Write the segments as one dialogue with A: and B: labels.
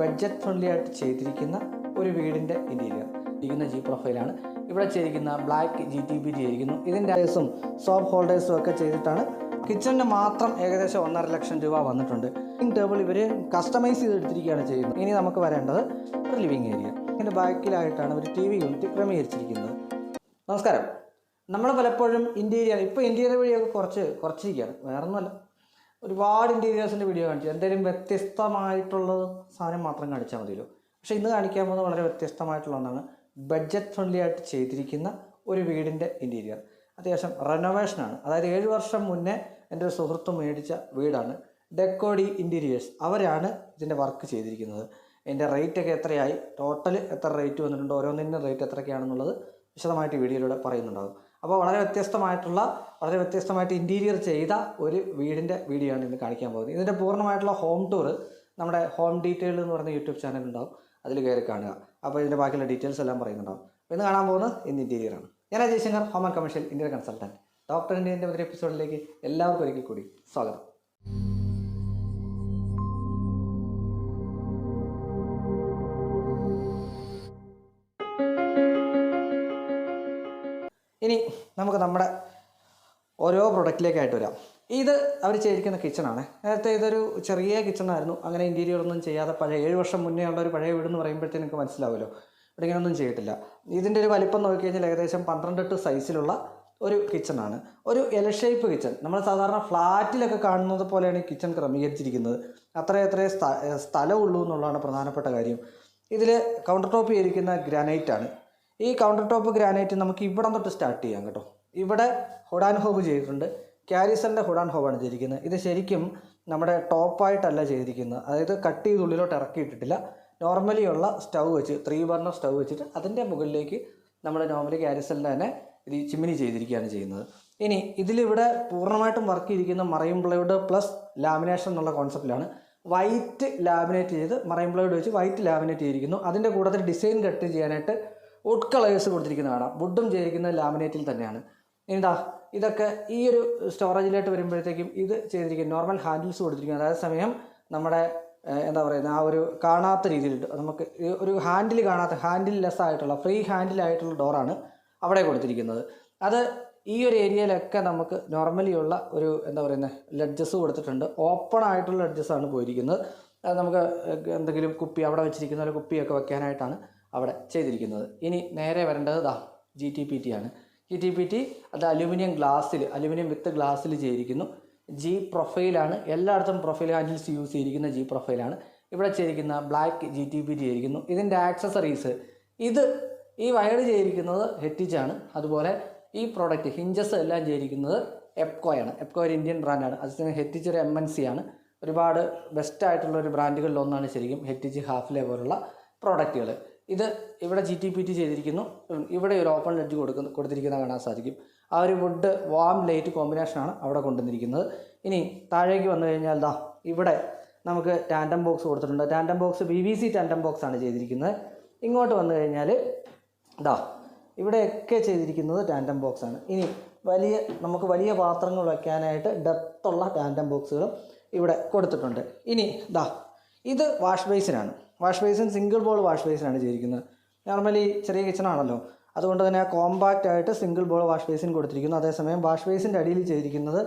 A: Budget friendly ആയിട്ട് ചെയ്തിരിക്കുന്ന ഒരു വീടിന്റെ ഇന്റീരിയർ ഇരിക്കുന്ന ജി പ്രൊഫൈലാണ് ഇവിടെ ചെയ്തിരിക്കുന്ന ബ്ലാക്ക് ജി ടി ബി ചെയ്തിരിക്കുന്നു. ഇതിന്റെ ഐസും സോപ്പ് ഹോൾഡേഴ്സും ഒക്കെ ചെയ്തിട്ടാണ് കിച്ചണിന് മാത്രം ഏകദേശം ഒന്നര ലക്ഷം രൂപ വന്നിട്ടുണ്ട്. ലിവിംഗ് ടേബിൾ ഇവർ കസ്റ്റമൈസ് ചെയ്തെടുത്തിരിക്കുകയാണ് ചെയ്യുന്നത്. ഇനി നമുക്ക് വരേണ്ടത് ഒരു ലിവിങ് ഏരിയ ഇതിന്റെ ബാക്കിലായിട്ടാണ് ഒരു ടി വി യൂണിറ്റ് ക്രമീകരിച്ചിരിക്കുന്നത്. നമസ്കാരം. നമ്മൾ പലപ്പോഴും ഇന്റീരിയർ ഇപ്പോൾ ഇന്റീരിയർ വഴിയൊക്കെ കുറച്ച് കുറച്ചിരിക്കുകയാണ്. വേറെ ഒന്നുമല്ല ഒരുപാട് ഇന്റീരിയേഴ്സിന്റെ വീഡിയോ കാണിച്ചു. എന്തെങ്കിലും വ്യത്യസ്തമായിട്ടുള്ള സാധനം മാത്രം കാണിച്ചാൽ മതിയല്ലോ. പക്ഷേ ഇന്ന് കാണിക്കാൻ പോകുന്നത് വളരെ വ്യത്യസ്തമായിട്ടുള്ള ഒന്നാണ് ബഡ്ജറ്റ് ഫ്രണ്ട്ലി ആയിട്ട് ചെയ്തിരിക്കുന്ന ഒരു വീടിന്റെ ഇന്റീരിയർ അത്യാവശ്യം റെനോവേഷനാണ് അതായത് ഏഴ് വർഷം മുന്നേ എന്റെ ഒരു സുഹൃത്ത് മേടിച്ച വീടാണ്. ഡെക്കോഡി ഇന്റീരിയേഴ്സ് അവരാണ് ഇതിന്റെ വർക്ക് ചെയ്തിരിക്കുന്നത്. ഇതിന്റെ റേറ്റ് ഒക്കെ എത്രയായി? ടോട്ടൽ എത്ര റേറ്റ് വന്നിട്ടുണ്ട്? ഓരോന്നിന്റെ റേറ്റ് എത്രയൊക്കെയാണെന്നുള്ളത് വിശദമായിട്ട് വീഡിയോയിലൂടെ പറയുന്നുണ്ടാകും അപ്പോൾ വളരെ വ്യത്യസ്തമായിട്ടുള്ള വളരെ വ്യത്യസ്തമായിട്ട് ഇന്റീരിയർ ചെയ്ത ഒരു വീടിന്റെ വീഡിയോ ആണ് ഇന്ന് കാണിക്കാൻ പോകുന്നത്. ഇതിന്റെ പൂർണമായിട്ടുള്ള ഹോം ടൂർ നമ്മുടെ ഹോം ഡീറ്റെയിൽ എന്ന് പറയുന്ന യൂട്യൂബ് ചാനൽ ഉണ്ടാവും. അതിൽ കയറി കാണുക. അപ്പോൾ ഇതിന്റെ ബാക്കിയുള്ള ഡീറ്റെയിൽസ് എല്ലാം പറയുന്നുണ്ടാവും. അപ്പോൾ ഇന്ന് കാണാൻ പോകുന്നത് ഇന്ന് ഇന്റീരിയർ ആണ്. ഞാൻ Ajay Shankar home and commercial Indian consultant doctor ഇന്ത്യന്റെ ഒരു എപ്പിസോഡിലേക്ക് എല്ലാവർക്കും ഒരിക്കൽ കൂടി സ്വാഗതം. ഇനി നമുക്ക് നമ്മുടെ ഓരോ പ്രൊഡക്റ്റിലേക്കായിട്ട് വരാം. ഇത് അവർ ചെയ്തിരിക്കുന്ന കിച്ചണാണ് നേരത്തെ ഇതൊരു ചെറിയ കിച്ചണായിരുന്നു അങ്ങനെ ഇന്റീരിയർ ഒന്നും ചെയ്യാതെ പഴയ ഏഴ് വർഷം മുന്നേ ഉള്ള ഒരു പഴയ വീടെന്ന് പറയുമ്പോഴത്തേക്ക് നിങ്ങൾക്ക് മനസ്സിലാവുമല്ലോ. ഇവിടെ ഇങ്ങനെയൊന്നും ചെയ്തിട്ടില്ല. ഇതിന്റെ ഒരു വലിപ്പം നോക്കി കഴിഞ്ഞാൽ ഏകദേശം പന്ത്രണ്ട് എട്ട് സൈസിലുള്ള ഒരു കിച്ചണാണ് ഒരു എൽ ഷേപ്പ് കിച്ചൺ നമ്മൾ സാധാരണ ഫ്ലാറ്റിലൊക്കെ കാണുന്നത് പോലെയാണ് ഈ കിച്ചൺ ക്രമീകരിച്ചിരിക്കുന്നത്. അത്രയത്രേ സ്ഥ സ്ഥലമുള്ളൂ എന്നുള്ളതാണ് പ്രധാനപ്പെട്ട കാര്യം. ഇതിൽ കൗണ്ടർ ടോപ്പ് ചെയ്തിരിക്കുന്ന ഗ്രാനൈറ്റാണ് ഈ കൗണ്ടർ ടോപ്പ് ഗ്രാനൈറ്റ് നമുക്ക് ഇവിടെ തൊട്ട് സ്റ്റാർട്ട് ചെയ്യാം കേട്ടോ. ഇവിടെ ഹുഡാൻ ഹോബ് ചെയ്തിട്ടുണ്ട്. ക്യാരിസറിന്റെ ഹുഡാൻ ഹോബാണ് ചെയ്തിരിക്കുന്നത്. ഇത് ശരിക്കും നമ്മുടെ ടോപ്പായിട്ടല്ല ചെയ്തിരിക്കുന്നത്. അതായത് കട്ട് ചെയ്ത് ഉള്ളിലോട്ട് ഇറക്കിയിട്ടിട്ടില്ല. നോർമലി ഉള്ള സ്റ്റൗ വെച്ച് ത്രീ ബർണർ സ്റ്റൗ വെച്ചിട്ട് അതിന്റെ മുകളിലേക്ക് നമ്മൾ നോർമലി ക്യാരിസലിന്റെ തന്നെ ഇത് ചിമ്മിനി ചെയ്തിരിക്കുകയാണ് ചെയ്യുന്നത്. ഇനി ഇതിലിവിടെ പൂർണമായിട്ടും വർക്ക് ചെയ്തിരിക്കുന്ന മറൈൻ പ്ലൈവുഡ് പ്ലസ് ലാമിനേഷൻ എന്നുള്ള കോൺസെപ്റ്റിലാണ് വൈറ്റ് ലാമിനേറ്റ് ചെയ്ത് മറൈൻ പ്ലൈവുഡ് വെച്ച് വൈറ്റ് ലാമിനേറ്റ് ചെയ്തിരിക്കുന്നു. അതിന്റെ കൂടുതൽ ഡിസൈൻ കട്ട് ചെയ്യാനായിട്ട് വുഡ് കളേഴ്സ് കൊടുത്തിരിക്കുന്ന കാണാം വുഡും ചെയ്തിരിക്കുന്നത് ലാമിനേറ്റിൽ തന്നെയാണ്. എന്താ ഇതൊക്കെ ഈ ഒരു സ്റ്റോറേജിലോട്ട് വരുമ്പോഴത്തേക്കും ഇത് ചെയ്തിരിക്കുന്നത് നോർമൽ ഹാൻഡിൽസ് കൊടുത്തിരിക്കുന്നത് സമയം നമ്മുടെ എന്താ പറയുന്നത് ആ ഒരു കാണാത്ത രീതിയിൽ നമുക്ക് ഒരു ഹാൻഡിൽ കാണാത്ത ഹാൻഡിൽ ലെസ് ആയിട്ടുള്ള ഫ്രീ ഹാൻഡിലായിട്ടുള്ള ഡോറാണ് അവിടെ കൊടുത്തിരിക്കുന്നത്. അത് ഈ ഒരു ഏരിയയിലൊക്കെ നമുക്ക് നോർമലി ഉള്ള ഒരു എന്താ പറയുന്നത് ലഡ്ജസ് കൊടുത്തിട്ടുണ്ട്. ഓപ്പൺ ആയിട്ടുള്ള ലഡ്ജസ് ആണ് പോയിരിക്കുന്നത്. അത് നമുക്ക് എന്തെങ്കിലും കുപ്പി അവിടെ വെച്ചിരിക്കുന്ന ഒരു കുപ്പിയൊക്കെ വെക്കാനായിട്ടാണ് അവിടെ ചെയ്തിരിക്കുന്നത്. ഇനി നേരെ വരേണ്ടത് ദാ ജി ടി പി ടി ആണ്. ജി ടി പി ടി അത് അലുമിനിയം ഗ്ലാസ്സിൽ അലുമിനിയം വിത്ത് ഗ്ലാസ്സിൽ ചെയ്തിരിക്കുന്നു. ജി പ്രൊഫൈലാണ് എല്ലായിടത്തും പ്രൊഫൈൽ ഹാൻഡിൽസ് യൂസ് ചെയ്തിരിക്കുന്ന ജി പ്രൊഫൈലാണ് ഇവിടെ ചെയ്തിരിക്കുന്ന black G T P T ആയിരിക്കുന്നു ഇതിന്റെ ആക്സസറീസ് ഇത് ഈ വയർ ചെയ്തിരിക്കുന്നത് ഹെറ്റിച്ചാണ് അതുപോലെ ഈ പ്രോഡക്റ്റ് ഹിഞ്ചസ് എല്ലാം ചെയ്തിരിക്കുന്നത് എപ്കോയാണ് എപ്കോ ഒരു ഇന്ത്യൻ ബ്രാൻഡാണ് അതുപോലെ ഹെറ്റിച്ച് ഒരു എം എൻ സി ആണ്. ഒരുപാട് ബെസ്റ്റ് ആയിട്ടുള്ള ഒരു ബ്രാൻഡുകളിലൊന്നാണ് ശരിക്കും ഹെറ്റിച്ച് ഹാഫ്ലെ പോലുള്ള പ്രോഡക്റ്റുകൾ ഇത് ഇവിടെ ജി ടി പി ടി ചെയ്തിരിക്കുന്നു. ഇവിടെ ഒരു ഓപ്പൺ ലെഡ്ജ് കൊടുക്കുന്ന കൊടുത്തിരിക്കുന്ന കാണാൻ സാധിക്കും. ആ ഒരു വുഡ് വാം ലൈറ്റ് കോമ്പിനേഷനാണ് അവിടെ കൊണ്ടുവന്നിരിക്കുന്നത്. ഇനി താഴേക്ക് വന്നു കഴിഞ്ഞാൽ ദാ ഇവിടെ നമുക്ക് ടാൻഡം ബോക്സ് കൊടുത്തിട്ടുണ്ട്. Tandem box B V C tandem box ആണ് ചെയ്തിരിക്കുന്നത്. ഇങ്ങോട്ട് വന്നു കഴിഞ്ഞാൽ ദാ ഇവിടെയൊക്കെ ചെയ്തിരിക്കുന്നത് ടാൻഡം ബോക്സ് ആണ്. ഇനി വലിയ നമുക്ക് വലിയ പാത്രങ്ങൾ വയ്ക്കാനായിട്ട് ഡെപ്ത്തുള്ള ടാൻഡം ബോക്സുകളും ഇവിടെ കൊടുത്തിട്ടുണ്ട്. ഇനി ദാ ഇത് wash ബേസിനാണ്. Wash basin single bowl wash ബേസിനാണ് ചെയ്തിരിക്കുന്നത്. നോർമലി ചെറിയ കിച്ചൺ ആണല്ലോ. അതുകൊണ്ട് തന്നെ കോമ്പാക്റ്റ് ആയിട്ട് സിംഗിൾ ബോൾ വാഷ് ബേസിൻ കൊടുത്തിരിക്കുന്നു. അതേസമയം വാഷ് ബേസിന്റെ അടിയിൽ ചെയ്തിരിക്കുന്നത്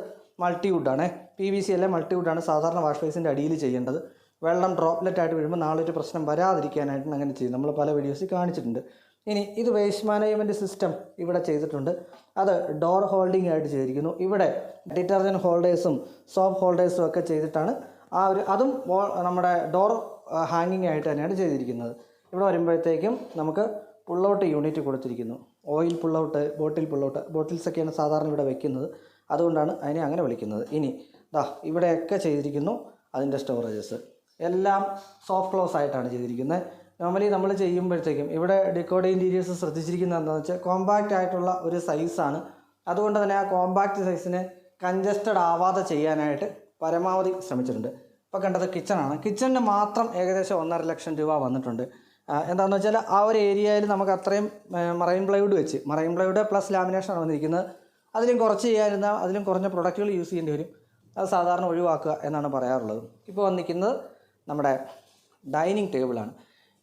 A: മൾട്ടി വുഡാണ് പി വി സി അല്ലെ മൾട്ടി വുഡാണ് സാധാരണ വാഷ് ബേസിന്റെ അടിയിൽ ചെയ്യേണ്ടത്. വെള്ളം ഡ്രോപ്ലെറ്റ് ആയിട്ട് വീഴുമ്പോൾ നാളെ ഒരു പ്രശ്നം വരാതിരിക്കാനായിട്ട് അങ്ങനെ ചെയ്യും. നമ്മൾ പല വീഡിയോസിൽ കാണിച്ചിട്ടുണ്ട്. ഇനി ഇത് വേസ്റ്റ് മാനേജ്മെന്റ് സിസ്റ്റം ഇവിടെ ചെയ്തിട്ടുണ്ട്. അത് ഡോർ ഹോൾഡിംഗ് ആയിട്ട് ചെയ്തിരിക്കുന്നു. ഇവിടെ ഡിറ്റർജന്റ് ഹോൾഡേഴ്സും സോപ്പ് ഹോൾഡേഴ്സും ഒക്കെ ചെയ്തിട്ടാണ് ആ ഒരു അതും നമ്മുടെ ഡോർ ഹാങ്ങിങ് ആയിട്ട് തന്നെയാണ് ചെയ്തിരിക്കുന്നത്. ഇവിടെ വരുമ്പോഴത്തേക്കും നമുക്ക് പുള്ളൗട്ട് യൂണിറ്റ് കൊടുത്തിരിക്കുന്നു. ഓയിൽ പുള്ളൗട്ട് ബോട്ടിൽ പുള്ളൗട്ട് ബോട്ടിൽസൊക്കെയാണ് സാധാരണ ഇവിടെ വെക്കുന്നത്. അതുകൊണ്ടാണ് അതിനെ അങ്ങനെ വിളിക്കുന്നത്. ഇനി ദാ ഇവിടെയൊക്കെ ചെയ്തിരിക്കുന്നു അതിന്റെ സ്റ്റോറേജസ് എല്ലാം സോഫ്റ്റ് ക്ലോസ് ആയിട്ടാണ് ചെയ്തിരിക്കുന്നത്. നോർമലി നമ്മൾ ചെയ്യുമ്പോഴത്തേക്കും ഇവിടെ ഡിക്കോഡ് ഇന്റീരിയേഴ്സ് ശ്രദ്ധിച്ചിരിക്കുന്നത് എന്താണെന്ന് വെച്ചാൽ കോമ്പാക്റ്റ് ആയിട്ടുള്ള ഒരു സൈസാണ് അതുകൊണ്ട് തന്നെ ആ കോമ്പാക്റ്റ് സൈസിനെ കൺജസ്റ്റഡ് ആവാതെ ചെയ്യാനായിട്ട് പരമാവധി ശ്രമിച്ചിട്ടുണ്ട്. ഇപ്പോൾ കണ്ടത് കിച്ചണാണ് കിച്ചണിന് മാത്രം ഏകദേശം ഒന്നര ലക്ഷം രൂപ വന്നിട്ടുണ്ട്. എന്താണെന്ന് വെച്ചാൽ ആ ഒരു ഏരിയയിൽ നമുക്ക് അത്രയും മറൈൻ പ്ലൈവുഡ് വെച്ച് മറൈൻ പ്ലൈവുഡ് പ്ലസ് ലാമിനേഷനാണ് വന്നിരിക്കുന്നത്. അതിലും കുറച്ച് ചെയ്യാതിരുന്ന അതിലും കുറഞ്ഞ പ്രൊഡക്റ്റുകൾ യൂസ് ചെയ്യേണ്ടി വരും. അത് സാധാരണ ഒഴിവാക്കുക എന്നാണ് പറയാറുള്ളത്. ഇപ്പോൾ വന്നിരിക്കുന്നത് നമ്മുടെ ഡൈനിങ് ടേബിളാണ്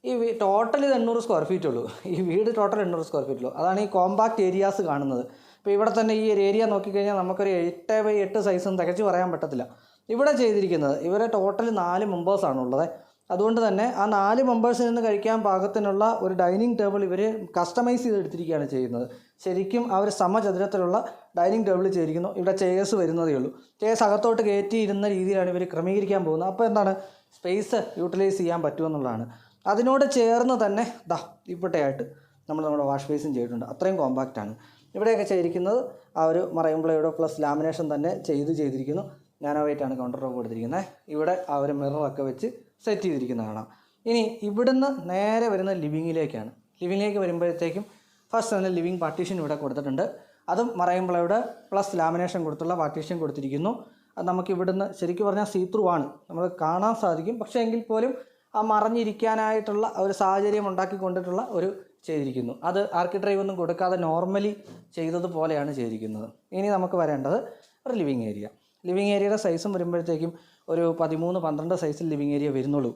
A: ഈ ടോട്ടൽ ഇത് എണ്ണൂറ് സ്ക്വയർ ഫീറ്റ് ഉള്ളൂ. ഈ വീട് ടോട്ടൽ എണ്ണൂറ് സ്ക്വയർ ഫീറ്റ് ഉള്ളൂ. അതാണ് ഈ കോമ്പാക്റ്റ് ഏരിയാസ് കാണുന്നത്. ഇപ്പോൾ ഇവിടെ തന്നെ ഈ ഒരു ഏരിയ നോക്കിക്കഴിഞ്ഞാൽ നമുക്കൊരു എട്ട് ബൈ എട്ട് സൈസും തികച്ച് പറയാൻ പറ്റത്തില്ല. ഇവിടെ ചെയ്തിരിക്കുന്നത്. ഇവരെ ടോട്ടൽ നാല് മെമ്പേഴ്സാണ് ഉള്ളത് അതുകൊണ്ട് തന്നെ ആ നാല് മെമ്പേഴ്സിൽ നിന്ന് കഴിക്കാൻ പാകത്തിനുള്ള ഒരു ഡൈനിങ് ടേബിൾ ഇവർ കസ്റ്റമൈസ് ചെയ്തെടുത്തിരിക്കുകയാണ് ചെയ്യുന്നത്. ശരിക്കും അവർ സമചതുരത്തിലുള്ള ഡൈനിങ് ടേബിൾ ചെയ്തിരിക്കുന്നു. ഇവിടെ ചെയേഴ്സ് വരുന്നതേ ഉള്ളൂ. ചെയേഴ്സ് അകത്തോട്ട് കയറ്റി ഇരുന്ന രീതിയിലാണ് ഇവർ ക്രമീകരിക്കാൻ പോകുന്നത്. അപ്പോൾ എന്താണ്? സ്പേസ് യൂട്ടിലൈസ് ചെയ്യാൻ പറ്റുമെന്നുള്ളതാണ് അതിനോട് ചേർന്ന് തന്നെ ദാ ഇപ്പട്ടെയായിട്ട് നമ്മൾ നമ്മുടെ വാഷ് ബേസും ചെയ്തിട്ടുണ്ട്. അത്രയും കോമ്പാക്റ്റാണ് ഇവിടെയൊക്കെ ചെയ്തിരിക്കുന്നത് ആ ഒരു മറയുംപ്ലയുടെ പ്ലസ് ലാമിനേഷൻ തന്നെ ചെയ്ത് ചെയ്തിരിക്കുന്നു. നാനോവൈറ്റാണ് കൗണ്ടർ ടോപ്പ് കൊടുത്തിരിക്കുന്നത്. ഇവിടെ ആ ഒരു മിററൊക്കെ വെച്ച് സെറ്റ് ചെയ്തിരിക്കുന്നത് കാണാം. ഇനി ഇവിടുന്ന് നേരെ വരുന്ന ലിവിങ്ങിലേക്കാണ് ലിവിങ്ങിലേക്ക് വരുമ്പോഴത്തേക്കും ഫസ്റ്റ് തന്നെ ലിവിങ് പാർട്ടീഷൻ ഇവിടെ കൊടുത്തിട്ടുണ്ട്. അതും മറയുംപ്ലയുടെ പ്ലസ് ലാമിനേഷൻ കൊടുത്തുള്ള പാർട്ടീഷൻ കൊടുത്തിരിക്കുന്നു. അത് നമുക്ക് ഇവിടുന്ന് ശരിക്കും പറഞ്ഞാൽ സീ ത്രൂ ആണ്. നമ്മൾ കാണാൻ സാധിക്കും. പക്ഷേ എങ്കിൽ പോലും ആ മറഞ്ഞിരിക്കാനായിട്ടുള്ള ഒരു സാഹചര്യം ഉണ്ടാക്കി കൊണ്ടിട്ടുള്ള ഒരു ചെയ്തിരിക്കുന്നു. അത് ആർക്കി ഡ്രൈവ് ഒന്നും കൊടുക്കാതെ നോർമലി ചെയ്തതുപോലെയാണ് ചെയ്തിരിക്കുന്നത്. ഇനി നമുക്ക് വരേണ്ടത് ഒരു ലിവിങ് ഏരിയ ലിവിങ് ഏരിയയുടെ സൈസും വരുമ്പോഴത്തേക്കും ഒരു പതിമൂന്ന് പന്ത്രണ്ട് സൈസിൽ ലിവിങ് ഏരിയ വരുന്നുള്ളൂ.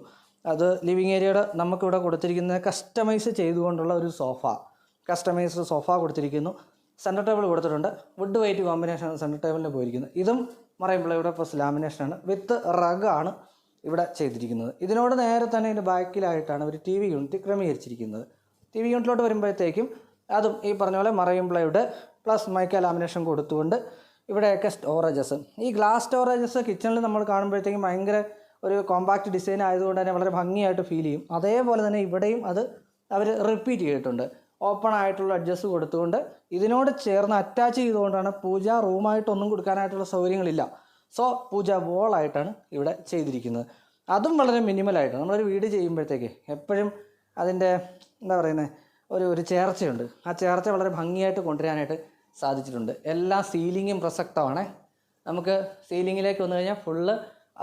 A: അത് ലിവിങ് ഏരിയയുടെ നമുക്കിവിടെ കൊടുത്തിരിക്കുന്ന കസ്റ്റമൈസ് ചെയ്തുകൊണ്ടുള്ള ഒരു സോഫ. കസ്റ്റമൈസ്ഡ് സോഫ കൊടുത്തിരിക്കുന്നു. സെന്റർ ടേബിൾ കൊടുത്തിട്ടുണ്ട്. വുഡ് വൈറ്റ് കോമ്പിനേഷൻ സെന്റർ ടേബിളിന് പോയിരിക്കുന്നത് ഇതും മറയുമ്പോൾ പ്ലസ് ലാമിനേഷനാണ് വിത്ത് റഗാണ് ഇവിടെ ചെയ്തിരിക്കുന്നത്. ഇതിനോട് നേരെ തന്നെ ഇതിന്റെ ബാക്കിലായിട്ടാണ് ഒരു ടി വി യൂണിറ്റ് ക്രമീകരിച്ചിരിക്കുന്നത്. ടി വി യൂണിറ്റിലോട്ട് വരുമ്പോഴത്തേക്കും അതും ഈ പറഞ്ഞ പോലെ മറയുമ്പോൾ ഇവിടെ പ്ലസ് മൈക്ക ലാമിനേഷൻ കൊടുത്തുകൊണ്ട് ഇവിടെയൊക്കെ സ്റ്റോറേജസ് ഈ ഗ്ലാസ് സ്റ്റോറേജസ് കിച്ചണിൽ നമ്മൾ കാണുമ്പോഴത്തേക്കും ഭയങ്കര ഒരു കോമ്പാക്റ്റ് ഡിസൈൻ ആയതുകൊണ്ട് തന്നെ വളരെ ഭംഗിയായിട്ട് ഫീൽ ചെയ്യും. അതേപോലെ തന്നെ ഇവിടെയും അത് അവർ റിപ്പീറ്റ് ചെയ്തിട്ടുണ്ട്. ഓപ്പൺ ആയിട്ടുള്ള അഡ്ജസ്റ്റ് കൊടുത്തുകൊണ്ട് ഇതിനോട് ചേർന്ന് അറ്റാച്ച് ചെയ്തുകൊണ്ടാണ് പൂജ റൂമായിട്ടൊന്നും കൊടുക്കാനായിട്ടുള്ള സൗകര്യങ്ങളില്ല. സോ പൂജ വോളായിട്ടാണ് ഇവിടെ ചെയ്തിരിക്കുന്നത്. അതും വളരെ മിനിമലായിട്ടാണ് നമ്മളൊരു വീട് ചെയ്യുമ്പോഴത്തേക്ക് എപ്പോഴും അതിന്റെ എന്താ പറയുന്നത് ഒരു ഒരു ചേർച്ചയുണ്ട്. ആ ചേർച്ച വളരെ ഭംഗിയായിട്ട് കൊണ്ടുവരാനായിട്ട് സാധിച്ചിട്ടുണ്ട്. എല്ലാ സീലിങ്ങും പ്രസക്തമാണ്. നമുക്ക് സീലിങ്ങിലേക്ക് വന്നു കഴിഞ്ഞാൽ ഫുള്ള്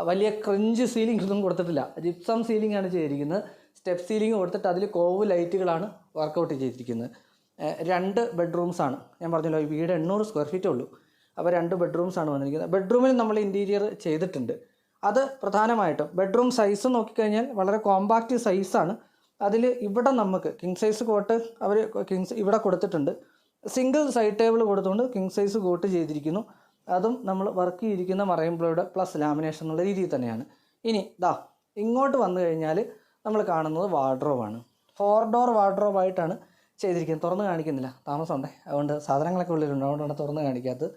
A: വലിയ ക്രഞ്ച് സീലിംഗ് ഒന്നും കൊടുത്തിട്ടില്ല. ജിപ്സം സീലിംഗ് ആണ് ചെയ്തിരിക്കുന്നത്. സ്റ്റെപ്പ് സീലിംഗ് കൊടുത്തിട്ട് അതിൽ കോവ് ലൈറ്റുകളാണ് വർക്കൗട്ട് ചെയ്തിരിക്കുന്നത്. രണ്ട് ബെഡ്റൂംസാണ് ഞാൻ പറഞ്ഞല്ലോ വീട് എണ്ണൂറ് സ്ക്വയർ ഫീറ്റേ ഉള്ളൂ. അപ്പോൾ രണ്ട് ബെഡ്റൂംസാണ് വന്നിരിക്കുന്നത്. ബെഡ്റൂമിൽ നമ്മൾ ഇന്റീരിയർ ചെയ്തിട്ടുണ്ട്. അത് പ്രധാനമായിട്ടും ബെഡ്റൂം സൈസ് നോക്കിക്കഴിഞ്ഞാൽ വളരെ കോമ്പാക്റ്റ് സൈസാണ് അതിൽ ഇവിടെ നമുക്ക് കിങ് സൈസ് കോട്ട് അവർ കിങ് ഇവിടെ കൊടുത്തിട്ടുണ്ട്. സിംഗിൾ സൈഡ് ടേബിൾ കൊടുത്തുകൊണ്ട് കിങ് സൈസ് കോട്ട് ചെയ്തിരിക്കുന്നു. അതും നമ്മൾ വർക്ക് ചെയ്തിരിക്കുന്ന മറയുമ്പോഴുടെ പ്ലസ് ലാമിനേഷൻ എന്നുള്ള രീതിയിൽ തന്നെയാണ്. ഇനി ദാ ഇങ്ങോട്ട് വന്നു കഴിഞ്ഞാൽ നമ്മൾ കാണുന്നത് വാർഡ്രോബാണ് ഫോർ ഡോർ വാർഡ്രോബായിട്ടാണ് ചെയ്തിരിക്കുന്നത്. തുറന്ന് കാണിക്കുന്നില്ല. താമസമുണ്ടേ. അതുകൊണ്ട് സാധനങ്ങളൊക്കെ ഉള്ളിലുണ്ട്. അതുകൊണ്ടാണ് തുറന്ന് കാണിക്കാത്തത്.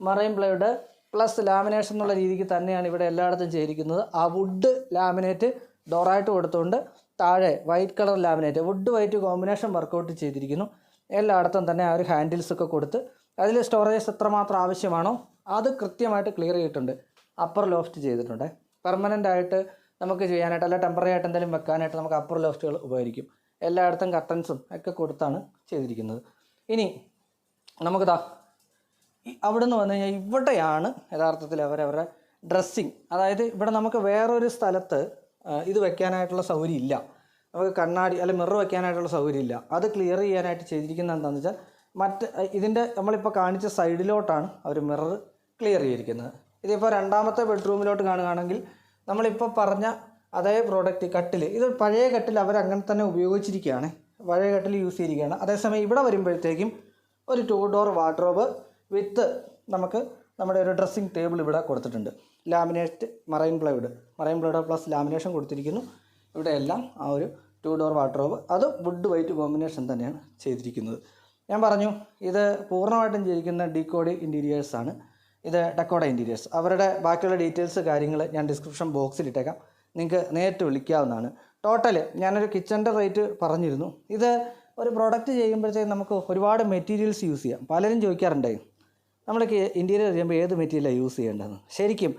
A: മറൈൻ പ്ലേയുടെ പ്ലസ് ലാമിനേഷൻ എന്നുള്ള രീതിക്ക് തന്നെയാണ് ഇവിടെ എല്ലായിടത്തും ചെയ്തിരിക്കുന്നത്. ആ വുഡ് ലാമിനേറ്റ് ഡോറായിട്ട് കൊടുത്തുകൊണ്ട് താഴെ white colour laminate wood white combination work out ചെയ്തിരിക്കുന്നു. എല്ലായിടത്തും തന്നെ ആ ഒരു ഹാൻഡിൽസ് ഒക്കെ കൊടുത്ത് അതിൽ സ്റ്റോറേജ് എത്രമാത്രം ആവശ്യമാണോ അത് കൃത്യമായിട്ട് ക്ലിയർ ചെയ്തിട്ടുണ്ട്. അപ്പർ ലോഫ്റ്റ് ചെയ്തിട്ടുണ്ട്. പെർമനന്റ് ആയിട്ട് നമുക്ക് ചെയ്യാനായിട്ട് അല്ല ടെമ്പററി ആയിട്ട് എന്തെങ്കിലും വെക്കാനായിട്ട് നമുക്ക് അപ്പർ ലോഫ്റ്റുകൾ ഉപകരിക്കും. എല്ലായിടത്തും കർട്ടൻസും ഒക്കെ കൊടുത്താണ് ചെയ്തിരിക്കുന്നത്. ഇനി നമുക്കിതാ അവിടെ നിന്ന് വന്നു കഴിഞ്ഞാൽ ഇവിടെയാണ് യഥാർത്ഥത്തിൽ അവരവരുടെ ഡ്രസ്സിങ് അതായത് ഇവിടെ നമുക്ക് വേറൊരു സ്ഥലത്ത് ഇത് വെക്കാനായിട്ടുള്ള സൗകര്യം ഇല്ല. നമുക്ക് കണ്ണാടി അല്ലെ മിറർ വയ്ക്കാനായിട്ടുള്ള സൗകര്യം ഇല്ല അത് ക്ലിയർ ചെയ്യാനായിട്ട് ചെയ്തിരിക്കുന്നത് എന്താണെന്ന് വെച്ചാൽ മറ്റ് ഇതിന്റെ നമ്മളിപ്പോൾ കാണിച്ച സൈഡിലോട്ടാണ് അവർ മിറർ ക്ലിയർ ചെയ്തിരിക്കുന്നത്. ഇതിപ്പോൾ രണ്ടാമത്തെ ബെഡ്റൂമിലോട്ട് കാണുകയാണെങ്കിൽ നമ്മളിപ്പോൾ പറഞ്ഞ അതേ പ്രോഡക്റ്റ് കട്ടിൽ ഇത് പഴയ കട്ടിൽ അവർ അങ്ങനെ തന്നെ ഉപയോഗിച്ചിരിക്കുകയാണ്. പഴയ കട്ടിൽ യൂസ് ചെയ്തിരിക്കുകയാണ്. അതേസമയം ഇവിടെ വരുമ്പോഴത്തേക്കും ഒരു ടൂ ഡോർ വാർഡ്രോബ് വിത്ത് നമുക്ക് നമ്മുടെ ഒരു ഡ്രസ്സിങ് ടേബിൾ ഇവിടെ കൊടുത്തിട്ടുണ്ട്. Laminate marine plywood marine plywood plus lamination കൊടുത്തിരിക്കുന്നു. ഇവിടെ എല്ലാം ആ ഒരു ടു ഡോർ വാർഡ്രോബ് അത് വുഡ് വൈറ്റ് കോമ്പിനേഷൻ തന്നെയാണ് ചെയ്തിരിക്കുന്നത്. ഞാൻ പറഞ്ഞു ഇത് പൂർണമായിട്ടും ചെയ്തിരിക്കുന്ന ഡീകോഡ് ഇന്റീരിയേഴ്സ് ആണ്. ഇത് ഡക്കോഡ ഇന്റീരിയേഴ്സ് അവരുടെ ബാക്കിയുള്ള ഡീറ്റെയിൽസ് കാര്യങ്ങൾ ഞാൻ ഡിസ്ക്രിപ്ഷൻ ബോക്സിൽ ഇട്ടേക്കാം. നിങ്ങൾക്ക് നേരിട്ട് വിളിക്കാവുന്നതാണ്. ടോട്ടൽ ഞാനൊരു കിച്ചന്റെ റേറ്റ് പറഞ്ഞിരുന്നു. ഇത് ഒരു പ്രോഡക്റ്റ് ചെയ്യുമ്പോഴത്തേക്കും നമുക്ക് ഒരുപാട് മെറ്റീരിയൽസ് യൂസ് ചെയ്യാം. പലരും ചോദിക്കാറുണ്ട് നമ്മൾക്ക് ഇന്റീരിയർ ചെയ്യുമ്പോൾ ഏത് മെറ്റീരിയലാണ് യൂസ് ചെയ്യേണ്ടതെന്ന്? ശരിക്കും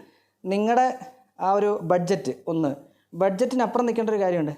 A: നിങ്ങളുടെ ആ ഒരു ബഡ്ജറ്റ് ഒന്ന് ബഡ്ജറ്റിനപ്പുറം നിൽക്കേണ്ട ഒരു കാര്യമുണ്ട്.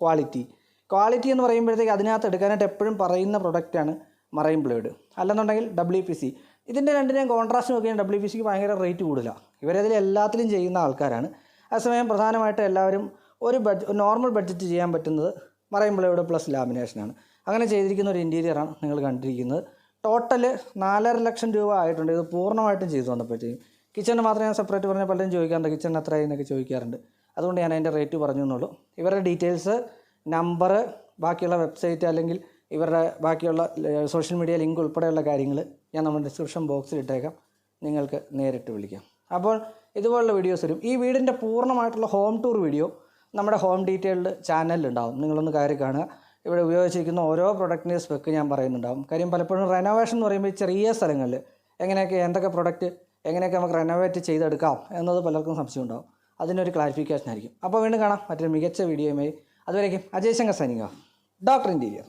A: ക്വാളിറ്റി. ക്വാളിറ്റി എന്ന് പറയുമ്പോഴത്തേക്ക് അതിനകത്ത് എടുക്കാനായിട്ട് എപ്പോഴും പറയുന്ന പ്രൊഡക്റ്റാണ് മറൈൻ ബ്ലേഡ്. അല്ലെന്നുണ്ടെങ്കിൽ ഡബ്ല്യു പി സി ഇതിന്റെ രണ്ടിനെയും കോൺട്രാസ്റ്റ് നോക്കിയാൽ ഡബ്ല്യു പി സിക്ക് ഭയങ്കര റേറ്റ് കൂടുതലാണ് ഇവരതിൽ എല്ലാത്തിലും ചെയ്യുന്ന ആൾക്കാരാണ്. അതേസമയം പ്രധാനമായിട്ട് എല്ലാവരും ഒരു ബഡ്ജറ്റ് നോർമൽ ബഡ്ജറ്റ് ചെയ്യാൻ പറ്റുന്നത് മറൈൻ ബ്ലേഡ് പ്ലസ് ലാമിനേഷനാണ് അങ്ങനെ ചെയ്തിരിക്കുന്ന ഒരു ഇന്റീരിയറാണ് നിങ്ങൾ കണ്ടിരിക്കുന്നത്. ടോട്ടൽ നാലര ലക്ഷം രൂപ ആയിട്ടുണ്ട്. ഇത് പൂർണമായിട്ടും ചെയ്തു വന്നപ്പോഴത്തേക്കും. കിച്ചണിന് മാത്രം ഞാൻ സെപ്പറേറ്റ് പറഞ്ഞാൽ പലരും ചോദിക്കാറുണ്ട് കിച്ചണിന് എത്രയായി ചോദിക്കാറുണ്ട്. അതുകൊണ്ട് ഞാൻ അതിന്റെ റേറ്റ് പറഞ്ഞു എന്നുള്ളൂ. ഇവരുടെ ഡീറ്റെയിൽസ് നമ്പർ ബാക്കിയുള്ള വെബ്സൈറ്റ് അല്ലെങ്കിൽ ഇവരുടെ ബാക്കിയുള്ള സോഷ്യൽ മീഡിയ ലിങ്ക് ഉൾപ്പെടെയുള്ള കാര്യങ്ങൾ ഞാൻ നമ്മുടെ ഡിസ്ക്രിപ്ഷൻ ബോക്സിൽ ഇട്ടേക്കാം. നിങ്ങൾക്ക് നേരിട്ട് വിളിക്കാം. അപ്പോൾ ഇതുപോലുള്ള വീഡിയോസ് വരും. ഈ വീടിന്റെ പൂർണമായിട്ടുള്ള ഹോം ടൂർ വീഡിയോ നമ്മുടെ ഹോം ഡീറ്റെയിൽഡ് ചാനലിലുണ്ടാവും. നിങ്ങളൊന്ന് കയറി കാണുക. ഇവിടെ ഉപയോഗിച്ചിരിക്കുന്ന ഓരോ പ്രൊഡക്റ്റിന്റെ സ്പെക്ക് ഞാൻ പറയുന്നുണ്ടാവും. കാര്യം പലപ്പോഴും റെനോവേഷൻ എന്ന് പറയുമ്പോൾ ചെറിയ സ്ഥലങ്ങളിൽ എങ്ങനെയൊക്കെ എന്തൊക്കെ പ്രൊഡക്റ്റ് എങ്ങനെയൊക്കെ നമുക്ക് റെനോവേറ്റ് ചെയ്തെടുക്കാം എന്നത് പലർക്കും സംശയം ഉണ്ടാവും അതിനൊരു ക്ലാരിഫിക്കേഷൻ ആയിരിക്കും. അപ്പോൾ വീണ്ടും കാണാം. മറ്റൊരു മികച്ച വീഡിയോയുമായി അതുവരേക്കും അജയ് ശങ്കർ സൈനിക. Doctor interior